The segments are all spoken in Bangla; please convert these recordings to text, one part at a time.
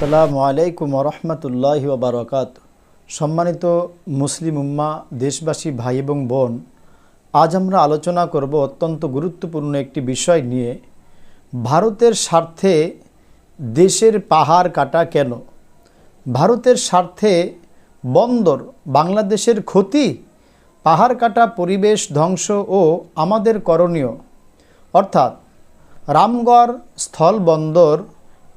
আসসালামু আলাইকুম রহমতুল্লাহি বারকাত সম্মানিত মুসলিম উম্মা, দেশবাসী, ভাই এবং বোন, আজ আমরা আলোচনা করব অত্যন্ত গুরুত্বপূর্ণ একটি বিষয় নিয়ে। ভারতের স্বার্থে দেশের পাহাড় কাটা কেন? ভারতের স্বার্থে বন্দর, বাংলাদেশের ক্ষতি, পাহাড় কাটা পরিবেশ ধ্বংস ও আমাদের করণীয়। অর্থাৎ রামগড় স্থল বন্দর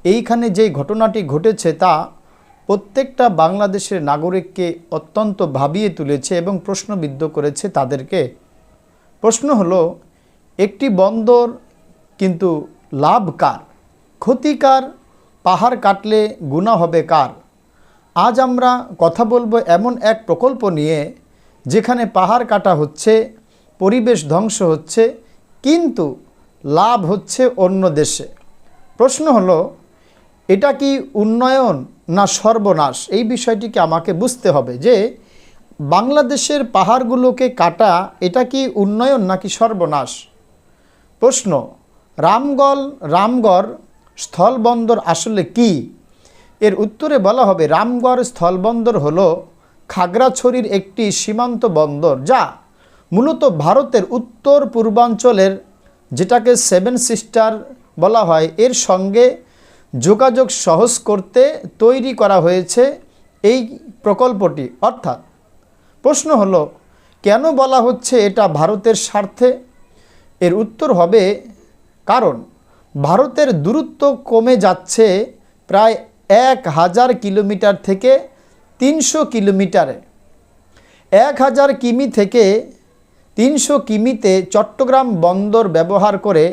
এইখানে যে ঘটনাটি ঘটেছে তা প্রত্যেকটা বাংলাদেশের নাগরিককে অত্যন্ত ভাবিয়ে তুলেছে এবং প্রশ্নবিদ্ধ করেছে তাদেরকে। প্রশ্ন হলো, একটি বন্দর কিন্তু লাভ কার? ক্ষতিকার পাহাড় কাটলে গুণা হবে কার? আজ আমরা কথা বলব এমন এক প্রকল্প নিয়ে, যেখানে পাহাড় কাটা হচ্ছে, পরিবেশ ধ্বংস হচ্ছে, কিন্তু লাভ হচ্ছে অন্য দেশে। প্রশ্ন হলো এটা কি উন্নয়ন না সর্বনাশ? এই বিষয়টিকে আমাকে বুঝতে হবে যে বাংলাদেশের পাহাড়গুলোকে কাটা এটা কি উন্নয়ন নাকি সর্বনাশ? প্রশ্ন, রামগল, রামগড় স্থলবন্দর আসলে কি? এর উত্তরে বলা হবে রামগড় স্থলবন্দর হল খাগড়াছড়ির একটি সীমান্ত বন্দর যা মূলত ভারতের উত্তর পূর্বাঞ্চলের যেটাকে সেভেন সিস্টার বলা হয়, এর সঙ্গে যোগাযোগ সহজ করতে তৈরি করা হয়েছে এই প্রকল্পটি। অর্থাৎ প্রশ্ন হলো, কেন বলা হচ্ছে এটা ভারতের স্বার্থে? এর উত্তর হবে, কারণ ভারতের দূরত্ব কমে যাচ্ছে প্রায় এক হাজার কিলোমিটার থেকে তিনশো কিলোমিটারে। এক হাজার কিমি থেকে তিনশো কিমিতে চট্টগ্রাম বন্দর ব্যবহার করে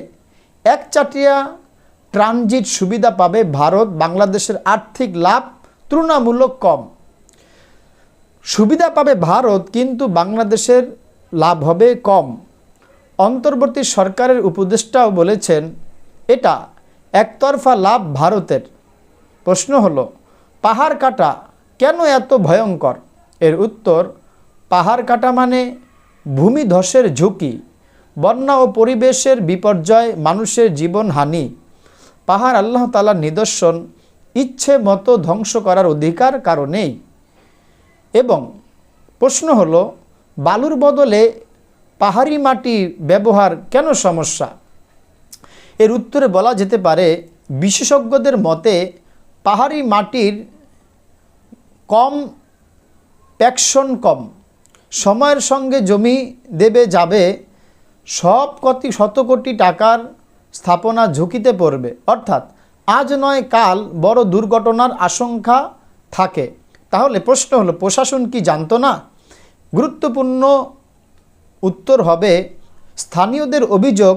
একচাটিয়া ট্রানজিট সুবিধা পাবে ভারত, বাংলাদেশের আর্থিক লাভ তুলনামূলক কম। সুবিধা পাবে ভারত, কিন্তু বাংলাদেশের লাভ হবে কম। অন্তর্বর্তী সরকারের উপদেষ্টাও বলেছেন, এটা একতরফা লাভ ভারতের। প্রশ্ন হলো, পাহাড় কাটা কেন এত ভয়ঙ্কর? এর উত্তর, পাহাড় কাটা মানে ভূমিধসের ঝুঁকি। বন্যা ও পরিবেশের বিপর্যয়, মানুষের জীবনহানি। পাহাড় আল্লাহ তালার নিদর্শন, ইচ্ছে মতো ধ্বংস করার অধিকার কারণেই এবং প্রশ্ন হলো, বালুর বদলে পাহাড়ি মাটি ব্যবহার কেন সমস্যা? এর উত্তরে বলা যেতে পারে, বিশেষজ্ঞদের মতে পাহাড়ি মাটির কম, প্যাকশন কম। সময়ের সঙ্গে জমি দেবে যাবে সব কতি শত কোটি টাকার স্থাপনা ঝুঁকিতে পড়বে। অর্থাৎ, আজ নয়, কাল বড় দুর্ঘটনার আশঙ্কা থাকে। তাহলে প্রশ্ন হলো, প্রশাসন কি জানতো না? গুরুত্বপূর্ণ উত্তর হবে, স্থানীয়দের অভিযোগ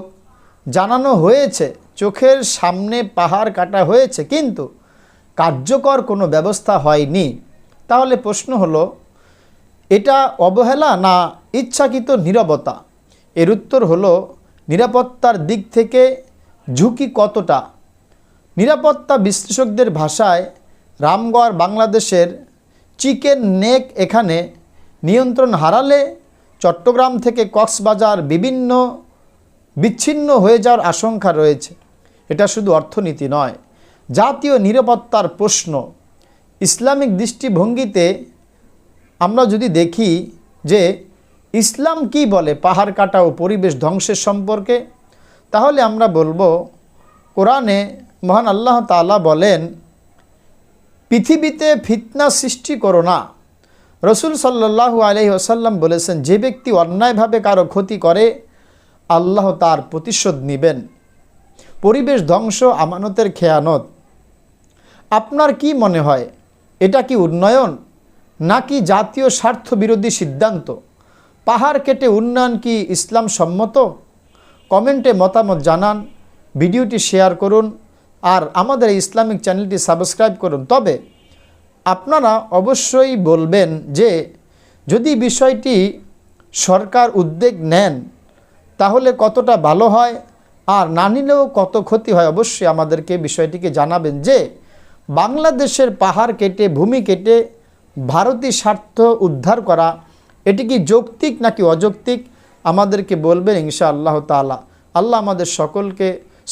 জানানো হয়েছে, চোখের সামনে পাহাড় কাটা হয়েছে, কিন্তু কার্যকর কোনো ব্যবস্থা হয়নি। তাহলে প্রশ্ন হলো, এটা অবহেলা না ইচ্ছাকৃত নীরবতা? এর উত্তর হলো নিরাপত্তার দিক থেকে ঝুঁকি কতটা? নিরাপত্তা বিশ্লেষকদের ভাষায় রামগড়, বাংলাদেশের চিকেন নেক এখানে নিয়ন্ত্রণ হারালে চট্টগ্রাম থেকে কক্সবাজার বিভিন্ন বিচ্ছিন্ন হয়ে যাওয়ার আশঙ্কা রয়েছে। এটা শুধু অর্থনীতি নয়, জাতীয় নিরাপত্তার প্রশ্ন। ইসলামিক দৃষ্টিভঙ্গিতে আমরা যদি দেখি যে ইসলাম কি বলে? পাহাড় কাটা ও পরিবেশ ধ্বংসের সম্পর্কে? তাহলে আমরা বলব, কোরআনে মহান আল্লাহ তালা বলেন, পৃথিবীতে ফিতনা সৃষ্টি করো না। রসুল সাল্লাহু আলহি আসাল্লাম বলেছেন, যে ব্যক্তি অন্যায়ভাবে কারও ক্ষতি করে, আল্লাহ তার প্রতিশোধ নেবেন। পরিবেশ ধ্বংস, আমানতের খেয়ানত। আপনার কি মনে হয়, এটা কি উন্নয়ন? নাকি জাতীয় স্বার্থ বিরোধী সিদ্ধান্ত? পাহাড় কেটে উন্নয়ন কি ইসলাম সম্মত? কমেন্টে মতামত জানান, ভিডিওটি শেয়ার করুন আর আমাদের ইসলামিক চ্যানেলটি সাবস্ক্রাইব করুন। তবে আপনারা অবশ্যই বলবেন যে, যদি বিষয়টি সরকার উদ্যোগ নেন, তাহলে কতটা ভালো হয়? আর না নিলেও কত ক্ষতি হয়? অবশ্যই আমাদেরকে বিষয়টিকে জানাবেন যে, বাংলাদেশের পাহাড় কেটে, ভূমি কেটে ভারতীয় স্বার্থ উদ্ধার করা এটি কি যৌক্তিক নাকি অযৌক্তিক? আমাদেরকে বলবেন ইনশা আল্লাহ তালা আল্লাহ আমাদের সকলকে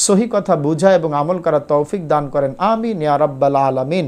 সহি কথা বুঝা এবং আমল করা তৌফিক দান করেন। আমিন ইয়ারাব্বাল আলমিন আলামিন।